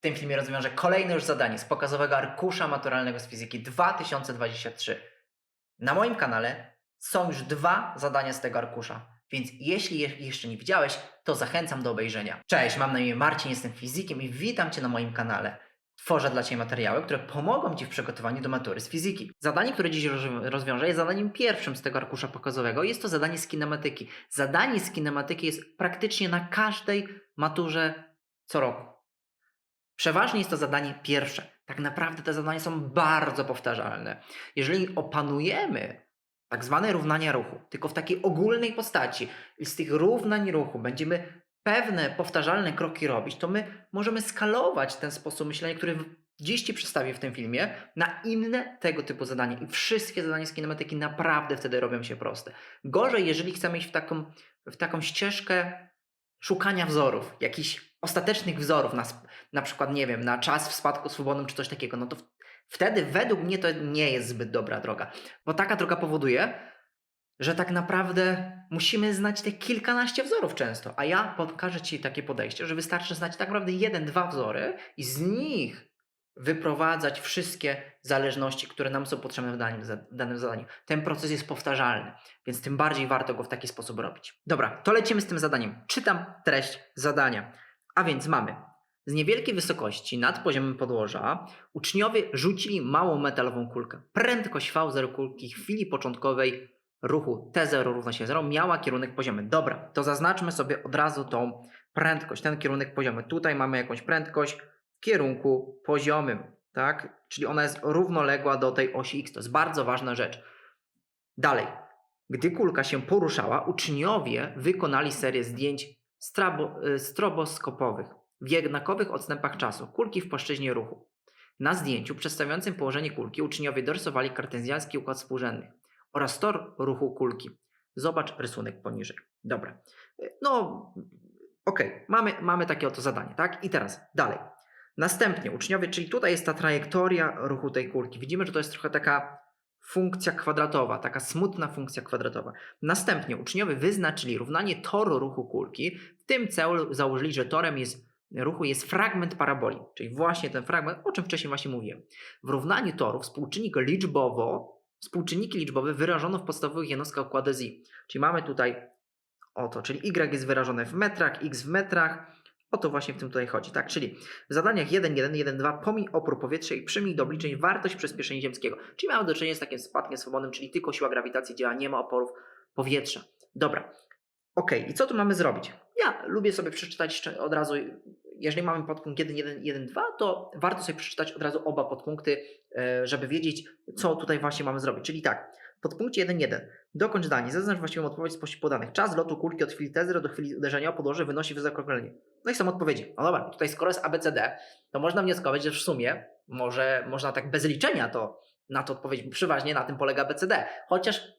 W tym filmie rozwiążę kolejne już zadanie z pokazowego arkusza maturalnego z fizyki 2023. Na moim kanale są już dwa zadania z tego arkusza, więc jeśli je jeszcze nie widziałeś, to zachęcam do obejrzenia. Cześć, mam na imię Marcin, jestem fizykiem i witam Cię na moim kanale. Tworzę dla Ciebie materiały, które pomogą Ci w przygotowaniu do matury z fizyki. Zadanie, które dziś roz- rozwiążę, jest zadaniem pierwszym z tego arkusza pokazowego. Jest to zadanie z kinematyki. Zadanie z kinematyki jest praktycznie na każdej maturze co roku. Przeważnie jest to zadanie pierwsze. Tak naprawdę te zadania są bardzo powtarzalne. Jeżeli opanujemy tak zwane równania ruchu, tylko w takiej ogólnej postaci i z tych równań ruchu będziemy pewne powtarzalne kroki robić, to my możemy skalować ten sposób myślenia, który dziś Ci przedstawię w tym filmie, na inne tego typu zadania. I wszystkie zadania z kinematyki naprawdę wtedy robią się proste. Gorzej, jeżeli chcemy iść w taką, w taką ścieżkę szukania wzorów, jakichś ostatecznych wzorów, na, na przykład, nie wiem, na czas w spadku swobodnym czy coś takiego, no to w, wtedy według mnie to nie jest zbyt dobra droga, bo taka droga powoduje, że tak naprawdę musimy znać te kilkanaście wzorów często, a ja pokażę Ci takie podejście, że wystarczy znać tak naprawdę jeden, dwa wzory i z nich wyprowadzać wszystkie zależności, które nam są potrzebne w danym, danym zadaniu. Ten proces jest powtarzalny, więc tym bardziej warto go w taki sposób robić. Dobra, to lecimy z tym zadaniem. Czytam treść zadania. A więc mamy z niewielkiej wysokości nad poziomem podłoża uczniowie rzucili małą metalową kulkę. Prędkość V0 kulki w chwili początkowej ruchu T0 równa się 0 miała kierunek poziomy. Dobra, to zaznaczmy sobie od razu tą prędkość, ten kierunek poziomy. Tutaj mamy jakąś prędkość w kierunku poziomym, tak? Czyli ona jest równoległa do tej osi X. To jest bardzo ważna rzecz. Dalej. Gdy kulka się poruszała, uczniowie wykonali serię zdjęć strabo, y, stroboskopowych w jednakowych odstępach czasu kulki w płaszczyźnie ruchu. Na zdjęciu przedstawiającym położenie kulki uczniowie dorysowali kartezjański układ współrzędny oraz tor ruchu kulki. Zobacz rysunek poniżej. Dobra. Y, No, okej, mamy, mamy takie oto zadanie, tak? I teraz dalej. Następnie uczniowie, czyli tutaj jest ta trajektoria ruchu tej kulki. Widzimy, że to jest trochę taka funkcja kwadratowa, taka smutna funkcja kwadratowa. Następnie uczniowie wyznaczyli równanie toru ruchu kulki. Tym celu założyli, że torem jest, ruchu jest fragment paraboli, czyli właśnie ten fragment, o czym wcześniej właśnie mówiłem. W równaniu toru współczynnik liczbowo, współczynniki liczbowe wyrażono w podstawowych jednostkach układu z i. Czyli mamy tutaj oto, czyli y jest wyrażone w metrach, x w metrach. O to właśnie w tym tutaj chodzi, tak? Czyli w zadaniach 1, 1, 1, 2 pomij opór powietrza i przyjmij do obliczeń wartość przyspieszenia ziemskiego. Czyli mamy do czynienia z takim spadkiem swobodnym, czyli tylko siła grawitacji działa, nie ma oporów powietrza. Dobra. Ok, i co tu mamy zrobić? Ja lubię sobie przeczytać od razu, jeżeli mamy podpunkt 1, 1, 1, 2, to warto sobie przeczytać od razu oba podpunkty, e, żeby wiedzieć, co tutaj właśnie mamy zrobić. Czyli tak, podpunkcie 1.1. Dokończ zdanie. Zaznacz właściwą odpowiedź spośród podanych. Czas lotu kulki od chwili T0 do chwili uderzenia o podłoże wynosi wysokie okrąglenie. No i są odpowiedzi. No dobra, tutaj skoro jest ABCD, to można wnioskować, że w sumie może można tak bez liczenia to na to odpowiedzieć, przeważnie na tym polega ABCD. Chociaż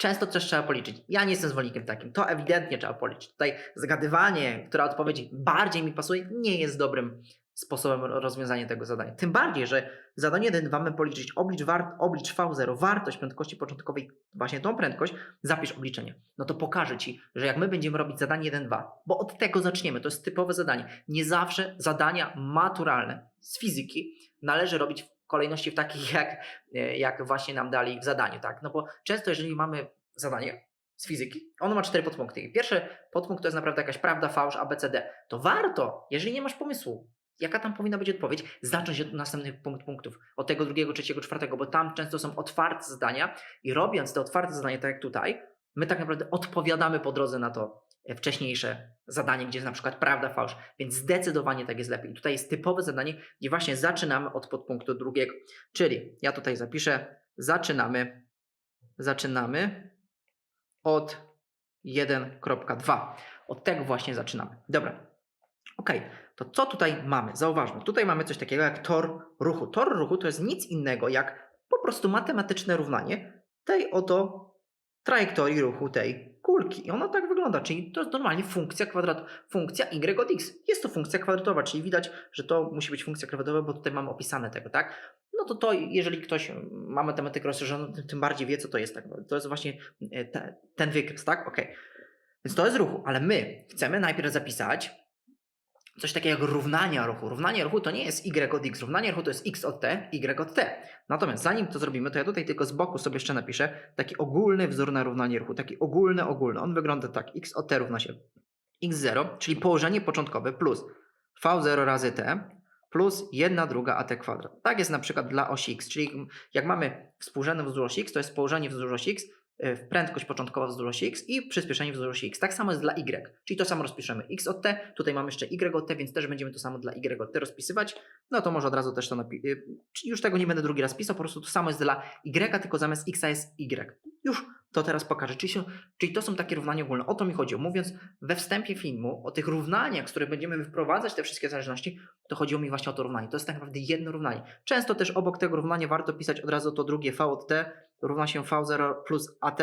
często też trzeba policzyć. Ja nie jestem zwolennikiem takim. To ewidentnie trzeba policzyć. Tutaj zgadywanie, która odpowiedź bardziej mi pasuje, nie jest dobrym sposobem rozwiązania tego zadania. Tym bardziej, że zadanie 1 mamy policzyć oblicz, oblicz V0, wartość prędkości początkowej, właśnie tą prędkość, zapisz obliczenie. No to pokażę Ci, że jak my będziemy robić zadanie 1-2, bo od tego zaczniemy, to jest typowe zadanie. Nie zawsze zadania maturalne z fizyki należy robić kolejności w takich, jak, e, jak właśnie nam dali w zadaniu, tak? No bo często jeżeli mamy zadanie z fizyki, ono ma cztery podpunkty. I pierwszy podpunkt to jest naprawdę jakaś prawda, fałsz, ABCD. To warto, jeżeli nie masz pomysłu, jaka tam powinna być odpowiedź, zacząć od następnych punkt, punktów, od tego drugiego, trzeciego, czwartego, bo tam często są otwarte zadania i robiąc te otwarte zadania, tak jak tutaj, my tak naprawdę odpowiadamy po drodze na to e, wcześniejsze zadanie, gdzie jest na przykład prawda, fałsz, więc zdecydowanie tak jest lepiej. Tutaj jest typowe zadanie, gdzie właśnie zaczynamy od podpunktu drugiego, czyli ja tutaj zapiszę, zaczynamy, zaczynamy od 1.2. Od tego właśnie zaczynamy. Dobra. Ok, to co tutaj mamy? Zauważmy, tutaj mamy coś takiego jak tor ruchu. Tor ruchu to jest nic innego jak po prostu matematyczne równanie tej oto trajektorii ruchu tej kulki. I ona tak wygląda, czyli to jest normalnie funkcja kwadrat, funkcja y od x. Jest to funkcja kwadratowa, czyli widać, że to musi być funkcja kwadratowa, bo tutaj mamy opisane tego, tak? No to to, jeżeli ktoś ma matematykę rozszerzoną, tym- tym bardziej wie, co to jest. Tak? To jest właśnie e, te, ten wykres, tak? Ok. Więc to jest ruchu, ale my chcemy najpierw zapisać coś takiego jak równanie ruchu. Równanie ruchu to nie jest y od x, równanie ruchu to jest x od t, y od t. Natomiast zanim to zrobimy, to ja tutaj tylko z boku sobie jeszcze napiszę taki ogólny wzór na równanie ruchu, taki ogólny, ogólny. On wygląda tak, x od t równa się x0, czyli położenie początkowe plus v0 razy t plus 1 druga at kwadrat. Tak jest na przykład dla osi x, czyli jak mamy współrzędny wzdłuż osi x, to jest położenie wzdłuż osi x, y, prędkość początkowa wzdłuż x i przyspieszenie wzdłuż x. Tak samo jest dla y, czyli to samo rozpiszemy x od t, tutaj mamy jeszcze y od t, więc też będziemy to samo dla y od t rozpisywać. No to może od razu też to napisać. Już tego nie będę drugi raz pisał, po prostu to samo jest dla y, tylko zamiast x jest y. Już to teraz pokażę. Czyli, się, czyli to są takie równania ogólne. O to mi chodzi. Mówiąc we wstępie filmu o tych równaniach, z których będziemy wprowadzać te wszystkie zależności, to chodziło mi właśnie o to równanie. To jest tak naprawdę jedno równanie. Często też obok tego równania warto pisać od razu to drugie v od t równa się v0 plus at,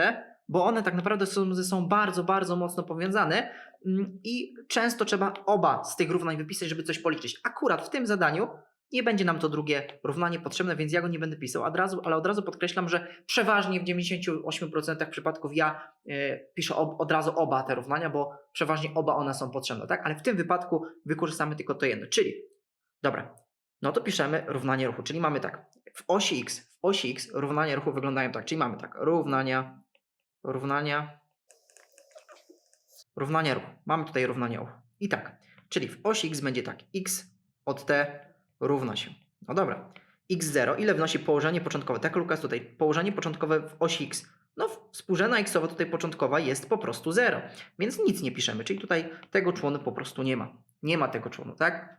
bo one tak naprawdę są bardzo, bardzo mocno powiązane mm, i często trzeba oba z tych równań wypisać, żeby coś policzyć. Akurat w tym zadaniu nie będzie nam to drugie równanie potrzebne, więc ja go nie będę pisał od razu, ale od razu podkreślam, że przeważnie w 98% przypadków ja y, piszę ob, od razu oba te równania, bo przeważnie oba one są potrzebne, tak? Ale w tym wypadku wykorzystamy tylko to jedno, czyli dobra, no to piszemy równanie ruchu, czyli mamy tak, w osi x, w osi x równania ruchu wyglądają tak, czyli mamy tak, równania, równania, równania ruchu. Mamy tutaj równanie ruchu. I tak, czyli w osi x będzie tak, x od t równa się. No dobra. x0, ile wnosi położenie początkowe? Tak, Lukas, tutaj położenie początkowe w osi x. No, współrzędna xowa tutaj początkowa jest po prostu 0, więc nic nie piszemy, czyli tutaj tego członu po prostu nie ma. Nie ma tego członu, tak?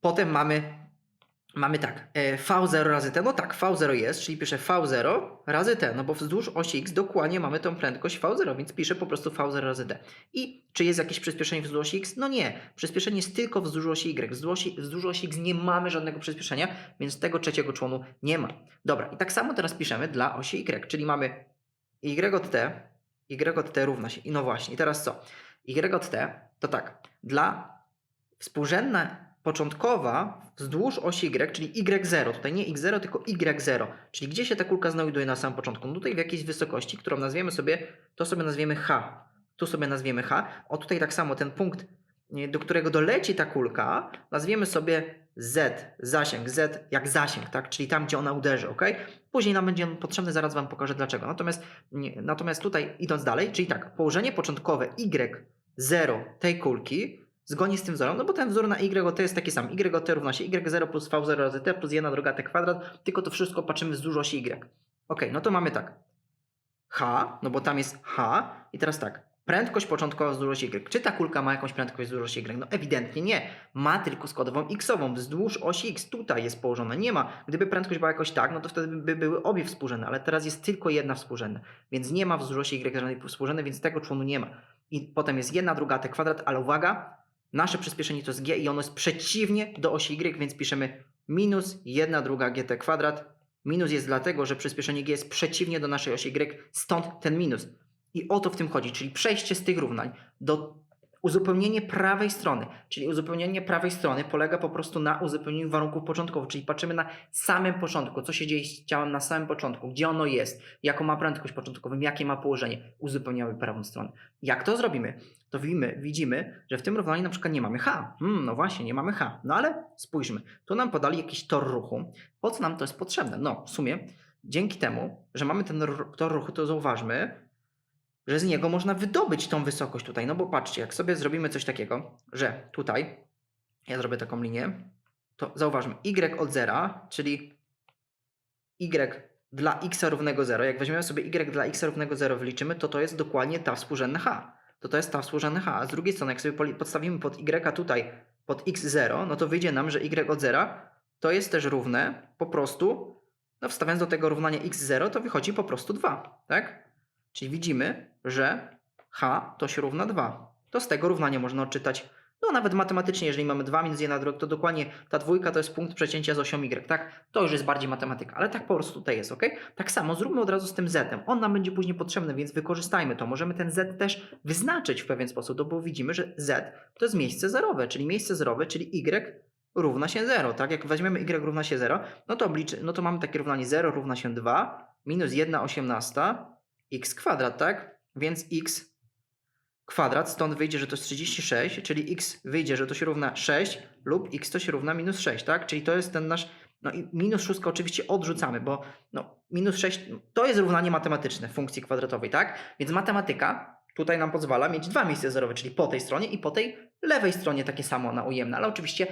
Potem mamy Mamy tak, e, V0 razy T, no tak, V0 jest, czyli piszę V0 razy T, no bo wzdłuż osi X dokładnie mamy tą prędkość V0, więc piszę po prostu V0 razy T. I czy jest jakieś przyspieszenie wzdłuż osi X? No nie, przyspieszenie jest tylko wzdłuż osi Y, wzdłuż osi, wzdłuż osi X nie mamy żadnego przyspieszenia, więc tego trzeciego członu nie ma. Dobra, i tak samo teraz piszemy dla osi Y, czyli mamy Y od T, Y od T równa się, i no właśnie, i teraz co? Y od T to tak, dla współrzędna początkowa wzdłuż osi Y, czyli Y0, tutaj nie X0, tylko Y0, czyli gdzie się ta kulka znajduje na samym początku? No tutaj w jakiejś wysokości, którą nazwiemy sobie, to sobie nazwiemy H. Tu sobie nazwiemy H. O tutaj tak samo ten punkt, do którego doleci ta kulka, nazwiemy sobie Z, zasięg, Z jak zasięg, tak? czyli tam, gdzie ona uderzy, ok? Później nam będzie on potrzebny, zaraz Wam pokażę dlaczego. Natomiast, natomiast tutaj idąc dalej, czyli tak, położenie początkowe Y0 tej kulki zgodnie z tym wzorem, no bo ten wzór na y od t jest taki sam. y od t równa się y0 plus v0 razy t plus 1 druga t kwadrat, tylko to wszystko patrzymy wzdłuż osi y. Ok, no to mamy tak. h, no bo tam jest h i teraz tak. Prędkość początkowa wzdłuż osi y. Czy ta kulka ma jakąś prędkość wzdłuż osi y? No ewidentnie nie. Ma tylko składową x-ową. Wzdłuż osi x tutaj jest położona. Nie ma. Gdyby prędkość była jakoś tak, no to wtedy by były obie współrzędne, ale teraz jest tylko jedna współrzędna. Więc nie ma wzdłuż osi y żadnej współrzędnej, więc tego członu nie ma. I potem jest jedna druga t kwadrat, ale uwaga, Nasze przyspieszenie to jest g i ono jest przeciwnie do osi y, więc piszemy minus 1 druga gt kwadrat. Minus jest dlatego, że przyspieszenie g jest przeciwnie do naszej osi y, stąd ten minus. I o to w tym chodzi, czyli przejście z tych równań do Uzupełnienie prawej strony, czyli uzupełnienie prawej strony polega po prostu na uzupełnieniu warunków początkowych, czyli patrzymy na samym początku, co się dzieje z ciałem na samym początku, gdzie ono jest, jaką ma prędkość początkową, jakie ma położenie. Uzupełniamy prawą stronę. Jak to zrobimy? To widzimy, widzimy że w tym równaniu na przykład nie mamy H. Hmm, no właśnie, nie mamy H. No ale spójrzmy, tu nam podali jakiś tor ruchu. Po co nam to jest potrzebne? No, w sumie dzięki temu, że mamy ten tor ruchu, to zauważmy, że z niego można wydobyć tą wysokość tutaj. No bo patrzcie, jak sobie zrobimy coś takiego, że tutaj, ja zrobię taką linię, to zauważmy, y od zera, czyli y dla x równego 0, jak weźmiemy sobie y dla x równego 0 wyliczymy, to to jest dokładnie ta współrzędna h. To to jest ta współrzędna h. A z drugiej strony, jak sobie podstawimy pod y tutaj, pod x0, no to wyjdzie nam, że y od zera to jest też równe po prostu, no wstawiając do tego równania x0, to wychodzi po prostu 2, tak? Czyli widzimy, że h to się równa 2. To z tego równania można odczytać, no nawet matematycznie, jeżeli mamy 2 minus 1 drog, to dokładnie ta dwójka to jest punkt przecięcia z osią y, tak? To już jest bardziej matematyka, ale tak po prostu tutaj jest, ok? Tak samo zróbmy od razu z tym z. On nam będzie później potrzebny, więc wykorzystajmy to. Możemy ten z też wyznaczyć w pewien sposób, no bo widzimy, że z to jest miejsce zerowe, czyli miejsce zerowe, czyli y równa się 0, tak? Jak weźmiemy y równa się 0, no to, obliczy, no to mamy takie równanie 0 równa się 2 minus 1 osiemnasta x kwadrat, tak? Więc x kwadrat, stąd wyjdzie, że to jest 36, czyli x wyjdzie, że to się równa 6 lub x to się równa minus 6, tak? Czyli to jest ten nasz, no i minus 6 oczywiście odrzucamy, bo no, minus 6 to jest równanie matematyczne funkcji kwadratowej, tak? Więc matematyka tutaj nam pozwala mieć dwa miejsca zerowe, czyli po tej stronie i po tej lewej stronie takie samo na ujemne, ale oczywiście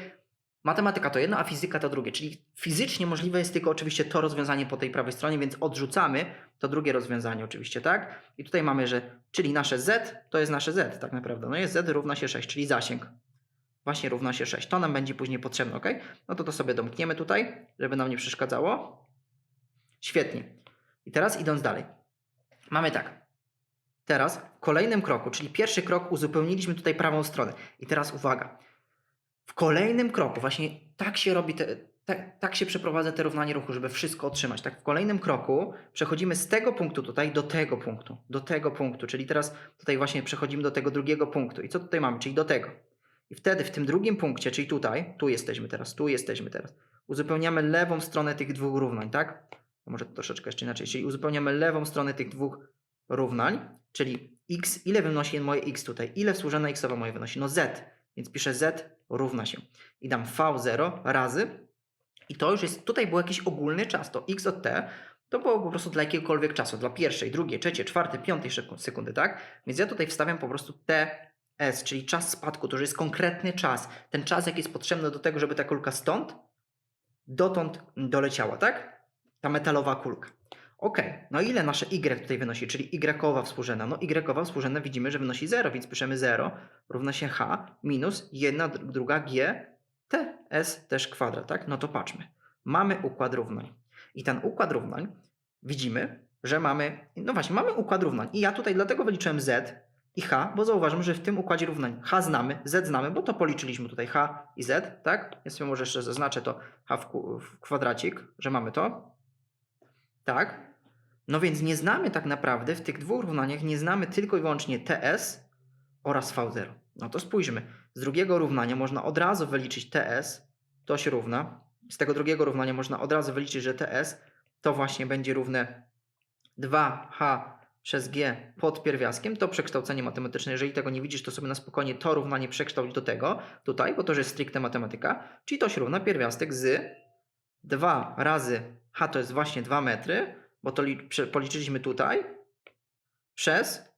matematyka to jedno, a fizyka to drugie, czyli fizycznie możliwe jest tylko oczywiście to rozwiązanie po tej prawej stronie, więc odrzucamy to drugie rozwiązanie oczywiście, tak? I tutaj mamy, że czyli nasze z to jest nasze z tak naprawdę, no jest z równa się 6, czyli zasięg właśnie równa się 6. To nam będzie później potrzebne, ok? No to to sobie domkniemy tutaj, żeby nam nie przeszkadzało. Świetnie. I teraz idąc dalej. Mamy tak. Teraz w kolejnym kroku, czyli pierwszy krok uzupełniliśmy tutaj prawą stronę. I teraz uwaga. W kolejnym kroku właśnie tak się robi, te, tak, tak się przeprowadza te równanie ruchu, żeby wszystko otrzymać. Tak w kolejnym kroku przechodzimy z tego punktu tutaj do tego punktu, do tego punktu, czyli teraz tutaj właśnie przechodzimy do tego drugiego punktu. I co tutaj mamy? Czyli do tego. I wtedy w tym drugim punkcie, czyli tutaj, tu jesteśmy teraz, tu jesteśmy teraz, uzupełniamy lewą stronę tych dwóch równań, tak? Może to troszeczkę jeszcze inaczej, czyli uzupełniamy lewą stronę tych dwóch równań, czyli x, ile wynosi moje x tutaj? Ile współrzędne xowe moje wynosi? No z, więc piszę z równa się. I dam v0 razy i to już jest, tutaj był jakiś ogólny czas, to x od t to było po prostu dla jakiegokolwiek czasu, dla pierwszej, drugiej, trzeciej, czwartej, piątej sekun- sekundy, tak? Więc ja tutaj wstawiam po prostu ts, czyli czas spadku, to już jest konkretny czas, ten czas, jaki jest potrzebny do tego, żeby ta kulka stąd dotąd doleciała, tak? Ta metalowa kulka. Ok, no ile nasze y tutaj wynosi, czyli y współrzędna? No y współrzędna widzimy, że wynosi 0, więc piszemy 0 równa się h minus 1 druga g ts też kwadrat, tak? No to patrzmy. Mamy układ równań. I ten układ równań widzimy, że mamy, no właśnie, mamy układ równań. I ja tutaj dlatego wyliczyłem z i h, bo zauważam, że w tym układzie równań h znamy, z znamy, bo to policzyliśmy tutaj h i z, tak? Ja sobie może jeszcze zaznaczę to h w kwadracik, że mamy to. Tak? No więc nie znamy tak naprawdę w tych dwóch równaniach, nie znamy tylko i wyłącznie ts oraz v0. No to spójrzmy. Z drugiego równania można od razu wyliczyć ts, to się równa. Z tego drugiego równania można od razu wyliczyć, że ts to właśnie będzie równe 2h przez g pod pierwiastkiem. To przekształcenie matematyczne. Jeżeli tego nie widzisz, to sobie na spokojnie to równanie przekształć do tego tutaj, bo to już jest stricte matematyka. Czyli to się równa pierwiastek z 2 razy h to jest właśnie 2 metry, bo to policzyliśmy tutaj, przez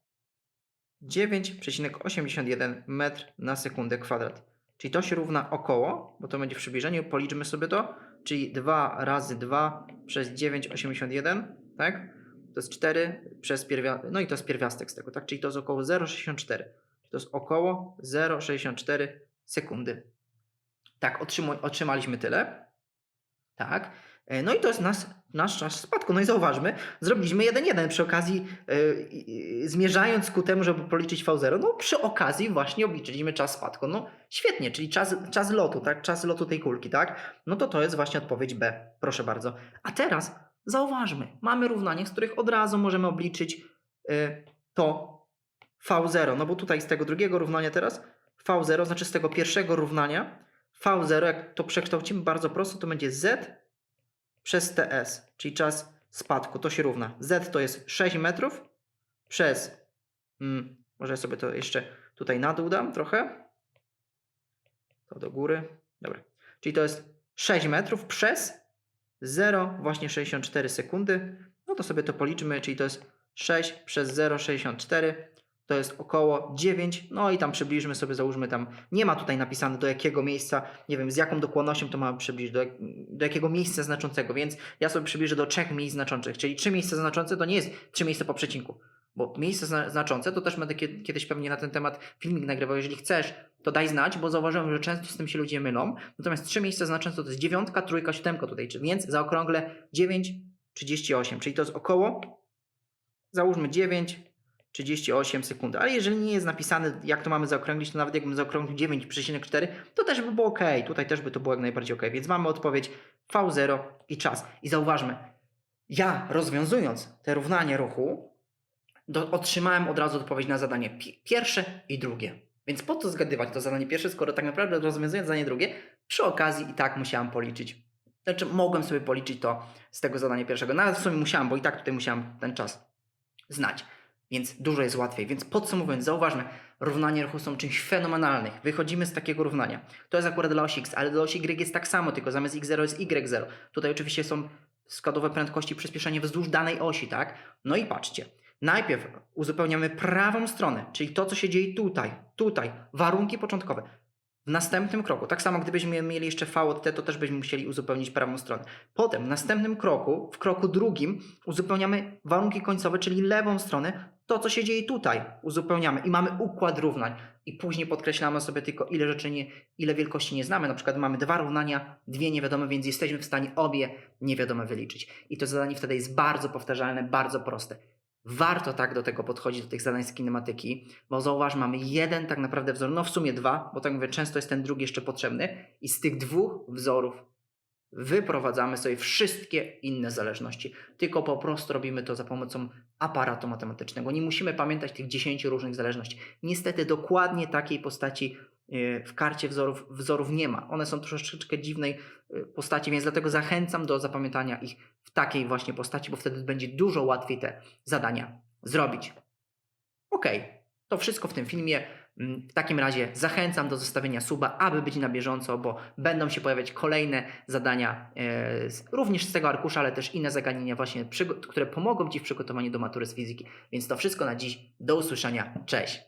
9,81 metr na sekundę kwadrat. Czyli to się równa około, bo to będzie w przybliżeniu, policzmy sobie to, czyli 2 razy 2 przez 9,81, tak? To jest 4 przez pierwiastek, no i to jest pierwiastek z tego, tak? Czyli to jest około 0,64. Czyli to jest około 0,64 sekundy. Tak, otrzymaliśmy tyle. Tak. E, No i to jest nas, nasz czas spadku. No i zauważmy, zrobiliśmy 1-1 przy okazji, yy, zmierzając ku temu, żeby policzyć V0. No przy okazji właśnie obliczyliśmy czas spadku. No świetnie, czyli czas, czas lotu, tak? Czas lotu tej kulki, tak? No to to jest właśnie odpowiedź B. Proszę bardzo. A teraz zauważmy, mamy równanie, z których od razu możemy obliczyć yy, to V0. No bo tutaj z tego drugiego równania teraz V0, znaczy z tego pierwszego równania V0, jak to przekształcimy bardzo prosto, to będzie Z przez TS, czyli czas spadku. To się równa. Z to jest 6 metrów przez, mm, może sobie to jeszcze tutaj na dół dam trochę. To do góry. Dobra. Czyli to jest 6 metrów przez 0, właśnie 64 sekundy. No to sobie to policzmy, czyli to jest 6 przez 0,64 to jest około 9, no i tam przybliżmy sobie, załóżmy tam, nie ma tutaj napisane do jakiego miejsca, nie wiem z jaką dokładnością to mamy przybliżyć, do, do jakiego miejsca znaczącego, więc ja sobie przybliżę do trzech miejsc znaczących, czyli trzy miejsca znaczące to nie jest trzy miejsca po przecinku, bo miejsce zna, znaczące to też będę kie- kiedyś pewnie na ten temat filmik nagrywał, jeżeli chcesz, to daj znać, bo zauważyłem, że często z tym się ludzie mylą, natomiast trzy miejsca znaczące to jest dziewiątka, trójka, siódemka tutaj, więc zaokrągle 9, 38, czyli to jest około, załóżmy 9, 38 sekund. Ale jeżeli nie jest napisane, jak to mamy zaokrąglić, to nawet jakbym zaokrąglił 9,4, to też by było ok. Tutaj też by to było jak najbardziej ok. Więc mamy odpowiedź V0 i czas. I zauważmy, ja rozwiązując te równanie ruchu, do, otrzymałem od razu odpowiedź na zadanie pi- pierwsze i drugie. Więc po co zgadywać to zadanie pierwsze, skoro tak naprawdę rozwiązując zadanie drugie, przy okazji i tak musiałem policzyć. Znaczy, mogłem sobie policzyć to z tego zadania pierwszego. Nawet w sumie musiałem, bo i tak tutaj musiałem ten czas znać. Więc dużo jest łatwiej. Więc podsumowując, zauważmy, równania ruchu są czymś fenomenalnym. Wychodzimy z takiego równania. To jest akurat dla osi X, ale dla osi Y jest tak samo, tylko zamiast X0 jest Y0. Tutaj oczywiście są składowe prędkości przyspieszenia wzdłuż danej osi, tak? No i patrzcie. Najpierw uzupełniamy prawą stronę, czyli to, co się dzieje tutaj, tutaj, warunki początkowe. W następnym kroku, tak samo gdybyśmy mieli jeszcze V od T, to też byśmy musieli uzupełnić prawą stronę. Potem w następnym kroku, w kroku drugim, uzupełniamy warunki końcowe, czyli lewą stronę, to co się dzieje tutaj, uzupełniamy i mamy układ równań. I później podkreślamy sobie tylko, ile rzeczy nie, ile wielkości nie znamy. Na przykład mamy dwa równania, dwie niewiadome, więc jesteśmy w stanie obie niewiadome wyliczyć. I to zadanie wtedy jest bardzo powtarzalne, bardzo proste. Warto tak do tego podchodzić, do tych zadań z kinematyki, bo zauważ, mamy jeden tak naprawdę wzór, no w sumie dwa, bo tak mówię, często jest ten drugi jeszcze potrzebny i z tych dwóch wzorów wyprowadzamy sobie wszystkie inne zależności. Tylko po prostu robimy to za pomocą aparatu matematycznego. Nie musimy pamiętać tych 10 różnych zależności. Niestety dokładnie takiej postaci yy, w karcie wzorów, wzorów nie ma. One są troszeczkę dziwnej yy, postaci, więc dlatego zachęcam do zapamiętania ich w takiej właśnie postaci, bo wtedy będzie dużo łatwiej te zadania zrobić. Ok, to wszystko w tym filmie. Mm, W takim razie zachęcam do zostawienia suba, aby być na bieżąco, bo będą się pojawiać kolejne zadania, e, również z tego arkusza, ale też inne zagadnienia właśnie, które pomogą Ci w przygotowaniu do matury z fizyki. Więc to wszystko na dziś. Do usłyszenia. Cześć!